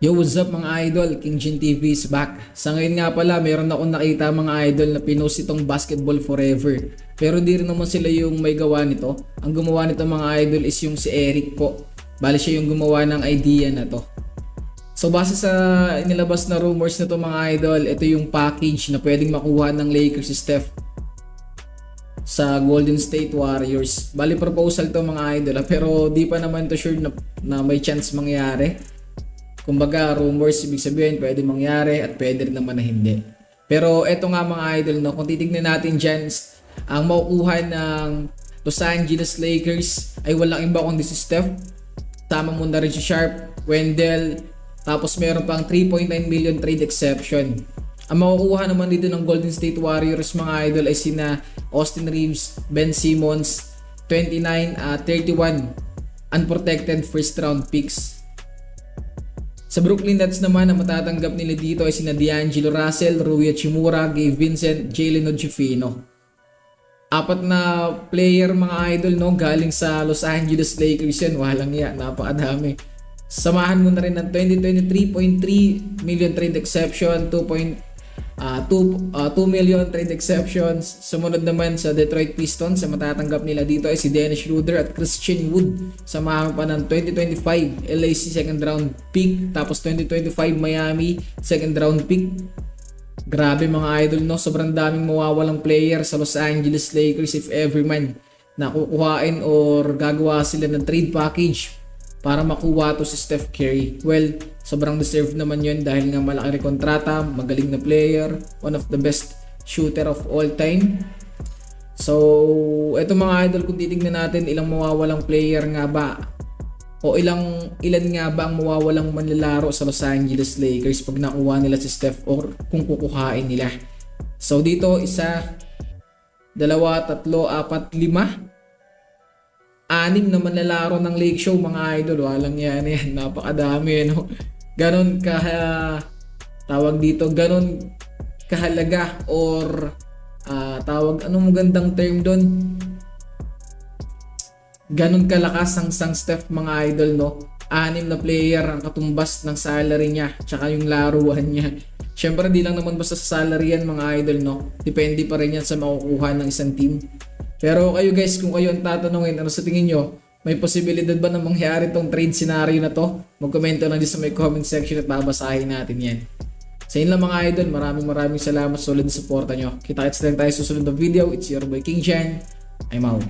Yo, what's up mga idol? King Jin TV is back. Sa ngayon nga pala, meron akong nakita mga idol na pinost itong Basketball Forever. Pero di rin naman sila yung may gawa nito. Ang gumawa nito mga idol is yung si Eric po. Bali siya yung gumawa ng idea na to. So base sa inilabas na rumors nito mga idol, ito yung package na pwedeng makuha ng Lakers si Steph sa Golden State Warriors. Bali proposal to mga idol ah, pero di pa naman to sure na, na may chance mangyari. Kumbaga rumors ibig sabihin pwede mangyari at pwede rin naman na hindi. Pero eto nga mga idol no, kung titignan natin dyan, ang makukuha ng Los Angeles Lakers ay walang iba kundi si Steph. Tama mo na rin si Sharp, Wendell, tapos meron pang 3.9 million trade exception. Ang makukuha naman dito ng Golden State Warriors mga idol ay sina Austin Reeves, Ben Simmons, 29 at 31 unprotected first round picks. Sa Brooklyn Nets naman, ang matatanggap nila dito ay sina D'Angelo Russell, Rui Hachimura, Gabe Vincent, Jalen Odjufino. Apat na player mga idol no galing sa Los Angeles Lakers yan. Walang ya, napakadami. Samahan mo na rin ng 2023.3 million trade exception, 2. Uh, 2, uh, 2 million trade exceptions. Sumunod naman sa Detroit Pistons, sa matatanggap nila dito ay si Dennis Schroeder at Christian Wood. Samahan pa ng 2025 LAC second round pick. Tapos 2025 Miami second round pick. Grabe mga idol no, sobrang daming mawawalang player sa Los Angeles Lakers if ever man nakukuhain or gagawa sila ng trade package para makuha to si Steph Curry. Well, sobrang deserved naman yun dahil nga malaki kontrata, magaling na player, one of the best shooter of all time. So, eto mga idol, kung titignan natin ilang mawawalang player nga ba o ilang ilan nga ba ang mawawalang manlalaro sa Los Angeles Lakers pag nakuha nila si Steph or kung kukuhain nila. So dito isa, dalawa, tatlo, apat, lima, anim na manlalaro ng Lake Show mga idol. Walang yan yan. Napakadami no. Ganon ka tawag dito, ganon kahalaga or ah, tawag anong magandang term doon? Ganon kalakas ang sang Steph mga idol no. Anim na player ang katumbas ng salary niya tsaka yung laruan niya. Syempre di lang naman basta sa salary yan mga idol no. Depende pa rin yan sa makukuha ng isang team. Pero kayo guys, kung kayo ang tatanungin, ano sa tingin nyo? May posibilidad ba na mangyari tong trade scenario na to? Magkomento lang din sa may comment section at babasahin natin yan. Sa inyo lang mga idol, maraming maraming salamat sa solid suporta nyo. Kita-kits lang tayo sa susunod na video. It's your boy King Jan. I'm out.